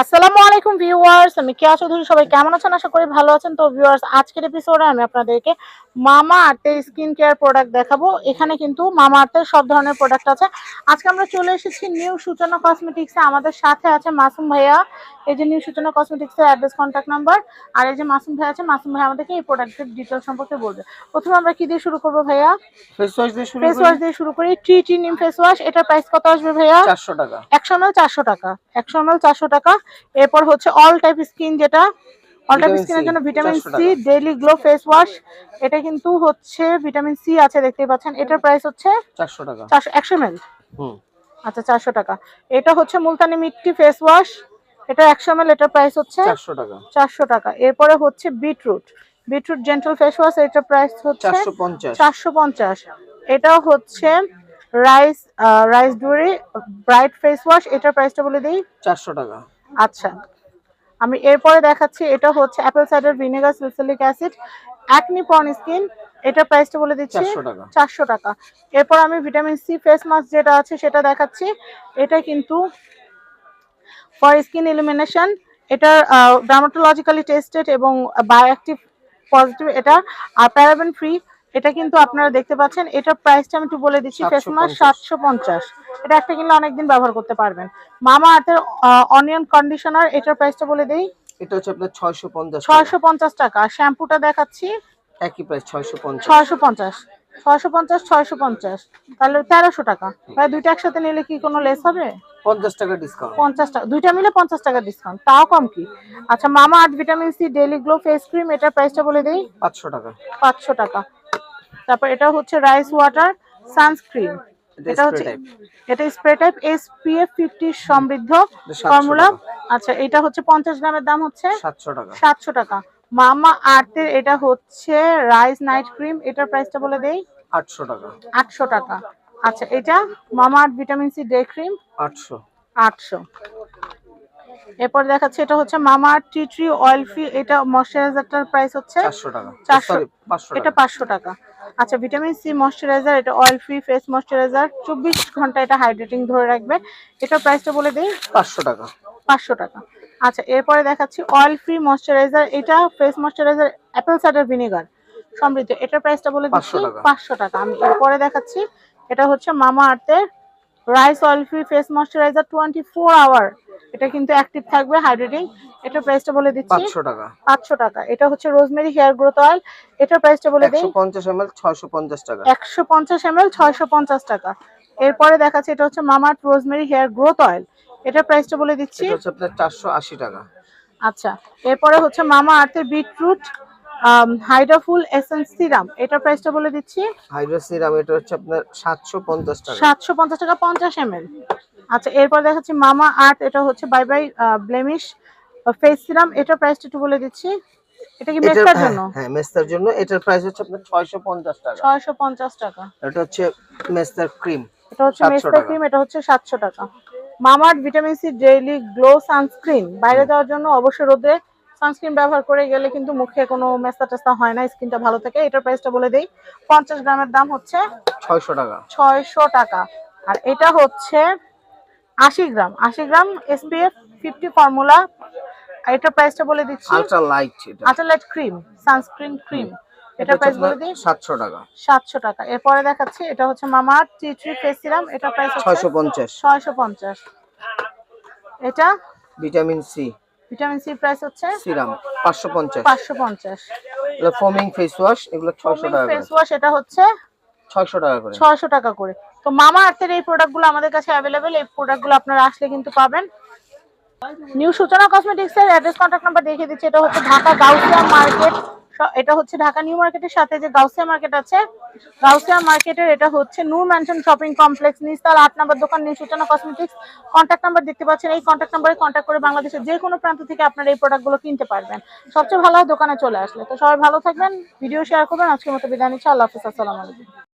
আসসালামু আলাইকুম ভিউয়ার্স আমি কেয়া চৌধুরী সবাই কেমন আছেন? আশা করি ভালো আছেন। তো ভিউয়ার্স আজকের এপিসোডে আমি আপনাদেরকে মামা আর্থের স্কিন কেয়ার প্রোডাক্ট দেখাবো। এখানে কিন্তু মামা আর্থের সব ধরনের প্রোডাক্ট আছে। আজকে আমরা চলে এসেছি নিউ সূচনা কসমেটিক্সে আমাদের সাথে আছে মাসুম ভাইয়া। এই যে নিউ সূচনা কসমেটিক্সের অ্যাড্রেস কন্ট্যাক্ট নাম্বার আর এই যে মাসুম ভাই আছে মাসুম ভাই আমাদেরকে এই প্রোডাক্টের ডিটেল সম্পর্কে বলবে। প্রথমে আমরা কি দিয়ে শুরু করব ভাইয়া? ফেস ওয়াশ দিয়ে শুরু ফেস করি। ওয়াশ দিয়ে শুরু করি। ট্রি টি নিম ফেস ওয়াশ এটার প্রাইস কত আসবে ভাইয়া? 400 টাকা। একশো এমএল চারশো টাকা। একশো এমএল চারশো টাকা। এরপর হচ্ছে অল টাইপ স্কিন যেটা অল টাইপ স্কিনের জন্য vitamin C daily glow face wash এটা কিন্তু হচ্ছে ভিটামিন সি আছে দেখতেই পাচ্ছেন। এটার প্রাইস হচ্ছে 400 টাকা। চারশো একশো এমএল হুম। আচ্ছা চারশো টাকা। এটা হচ্ছে মুলতানি মিট্টি ফেস ওয়াশ এটা একশো এমএল এটার প্রাইস হচ্ছে 400 টাকা। চারশো টাকা। এরপরে হচ্ছে beetroot beetroot gentle face wash এটার প্রাইস হচ্ছে 450 চারশো পঞ্চাশ। এটা হচ্ছে রাইস রাইস ডুরি ব্রাইট ফেস ওয়াশ এটার প্রাইসটা বলে দিই। 400 টাকা। আচ্ছা। আমি এরপরে দেখাচ্ছি এটা হচ্ছে apple cider vinegar salicylic acid acne prone skin এটার প্রাইসটা বলে দিচ্ছি 400 টাকা। চারশো টাকা। এরপর আমি ভিটামিন সি ফেস মাস্ক যেটা আছে সেটা দেখাচ্ছি। এটা কিন্তু ফর স্কিন ইলুমিনেশন এটা ডার্মাটোলজিক্যালি টেস্টেড এবং বায়োঅ্যাক্টিভ পজিটিভ এটা আর প্যারাবেন ফ্রি এটা কিন্তু আপনারা দেখতে পাচ্ছেন এটার প্রাইসটা আমি একটু বলে দিচ্ছি ফেস মাস্ক সাতশো পঞ্চাশ। এটা একটা কিনলে অনেকদিন ব্যবহার করতে পারবেন। মামা আর্থের অনিয়ন কন্ডিশনার এটার প্রাইসটা বলে দিই। এটা হচ্ছে আপনার 650 ছয়শো পঞ্চাশ টাকা। শ্যাম্পুটা দেখাচ্ছি। একই প্রাইস 650 ছয়শো পঞ্চাশ। ছয়শো পঞ্চাশ ছয়শো পঞ্চাশ। তাহলে তেরোশো টাকা। ভাই দুইটা একসাথে নিলে কি কোনো লেস হবে? 50 টাকা ডিসকাউন্ট পঞ্চাশ টাকা। দুইটা মিলে পঞ্চাশ টাকা ডিসকাউন্ট তাও কম কি? আচ্ছা Mamaearth vitamin C daily glow face cream এটার প্রাইসটা বলে দিই। 500 টাকা। পাঁচশো টাকা। তারপর এটা হচ্ছে রাইস ওয়াটার সানস্ক্রিন এটা হচ্ছে স্প্রে টাইপ এটা স্প্রে টাইপ এসপিএফ ফিফটি সমৃদ্ধ ফর্মুলা আচ্ছা এটা হচ্ছে পঞ্চাশ গ্রামের দাম হচ্ছে 700 টাকা। মামা আর্থের এটা হচ্ছে রাইস নাইট ক্রিম এটার প্রাইসটা বলে দেই। 800 টাকা। আটশো টাকা। আচ্ছা এটা Mamaearth vitamin C day cream 800 আটশো। এরপর দেখাচ্ছে এটা হচ্ছে Mamaearth tea tree oil free এটা ময়শ্চারাইজারটার প্রাইস হচ্ছে 400 টাকা। 400 সরি 500 এটা পাঁচশো টাকা। আচ্ছা ভিটামিন সি ময়শ্চারাইজার এটা অয়েল ফ্রি ফেস ময়শ্চারাইজার চব্বিশ ঘণ্টা এটা হাইড্রেটিং ধরে রাখবে। এটার প্রাইসটা বলে দিই? 500 টাকা। পাঁচশো টাকা। আচ্ছা এরপরে দেখাচ্ছি অয়েল ফ্রি ময়শ্চারাইজার এটা face moisturiser apple cider vinegar সমৃদ্ধ। এটার প্রাইসটা বলে দিচ্ছি 500 টাকা। পাঁচশো টাকা। আমি এরপরে দেখাচ্ছি এটা হচ্ছে মামা আর্থের rice oil free face moisturiser twenty four hour এটা কিন্তু অ্যাক্টিভ থাকবে হাইড্রেটিং এটার প্রাইসটা বলে দিচ্ছি। 500 টাকা। পাঁচশো টাকা। এটা হচ্ছে রোজমেরি হেয়ার গ্রোথ অয়েল এটার প্রাইসটা বলে দেই। 150 ml 650 টাকা। একশো পঞ্চাশ এম এল ছয়শো পঞ্চাশ টাকা। এরপরে দেখাচ্ছি এটা হচ্ছে মামা রোজমেরি হেয়ার গ্রোথ অয়েল এটার প্রাইসটা বলে দিচ্ছি। এটা হচ্ছে আপনার 480 টাকা। আচ্ছা। এরপরে হচ্ছে মামা আর্থের বিটরুট হাইড্রাফুল এসেন্স সিরাম এটার প্রাইসটা বলে দিচ্ছি। হাইড্রা সিরাম এটা হচ্ছে আপনার 750 টাকা। সাতশো পঞ্চাশ টাকা পঞ্চাশ এম আচ্ছা এরপর দেখাচ্ছি মামা আর্থ এটা হচ্ছে bye bye blemish face serum এটা প্রাইসটা একটু বলে দিচ্ছি। এটা কি মেস্তার হ্যাঁ, জন্য? হ্যাঁ মেস্তার জন্য। এটার প্রাইস হচ্ছে আপনার 650 টাকা। ছয়শো পঞ্চাশ টাকা। এটা হচ্ছে মেস্তার ক্রিম এটা হচ্ছে 700 টাকা। ক্রিম এটা হচ্ছে সাতশো টাকা। মামা মামার vitamin C daily glow sunscreen. বাইরে যাওয়ার জন্য অবশ্যই রোদে সানস্ক্রিন ব্যবহার করে গেলে কিন্তু মুখে কোনো মেস্তা টেস্তা হয় না স্কিনটা ভালো থাকে। এটার প্রাইসটা বলে দেই পঞ্চাশ গ্রামের দাম হচ্ছে 600 টাকা। ছয়শো টাকা। আর এটা হচ্ছে আশি গ্রাম। আশি গ্রাম এসপিএফ ফিফটি ফর্মুলা এটার প্রাইসটা বলে দিচ্ছি। আলট্রা লাইট এটা আটালাইট ক্রিম সানস্ক্রিন ক্রিম এটা প্রাইস বলে দিই। 700 টাকা। সাতশো টাকা। এরপরে দেখাচ্ছি এটা হচ্ছে Mama tea tree face serum এটার প্রাইস হচ্ছে 650 ছয়শো পঞ্চাশ। এটা vitamin C vitamin C price হচ্ছে সিরাম 550 পাঁচশো পঞ্চাশ। এগুলো ফোমিং ফেস ওয়াশ এগুলো 600 টাকা ফেস ওয়াশ এটা হচ্ছে 600 টাকা করে। ছয়শো টাকা করে। তো মামা আর্থের এই প্রোডাক্টগুলো আমাদের কাছে অ্যাভেলেবেল এই প্রোডাক্টগুলো আপনারা আসলে কিন্তু পাবেন। নিউ সূচনা কসমেটিক্স এর অ্যাড্রেস কন্টাক্ট নাম্বার দেখিয়ে দিচ্ছি এটা হচ্ছে ঢাকা গাউসিয়া মার্কেট। এটা হচ্ছে ঢাকা নিউ মার্কেটের সাথে যে গাউসিয়া মার্কেট আছে, গাউসিয়া মার্কেটের এটা হচ্ছে নূর ম্যানশন শপিং কমপ্লেক্স নিস্তাল আট নাম্বার দোকান, নিউ সূচনা কসমেটিক্স। কন্ট্যাক্ট নাম্বার দেখতে পাচ্ছেন, এই কন্ট্যাক্ট নাম্বারে কন্ট্যাক্ট করে বাংলাদেশের যে কোনো প্রান্ত থেকে আপনারা এই প্রোডাক্টগুলো কিনতে পারবেন। সবচেয়ে ভালো দোকানে চলে আসলে। তো সবাই ভালো থাকবেন ভিডিও শেয়ার করবেন, আজকের মতো বিদায় নিচ্ছি, আল্লাহ হাফিজ, আসসালামু আলাইকুম।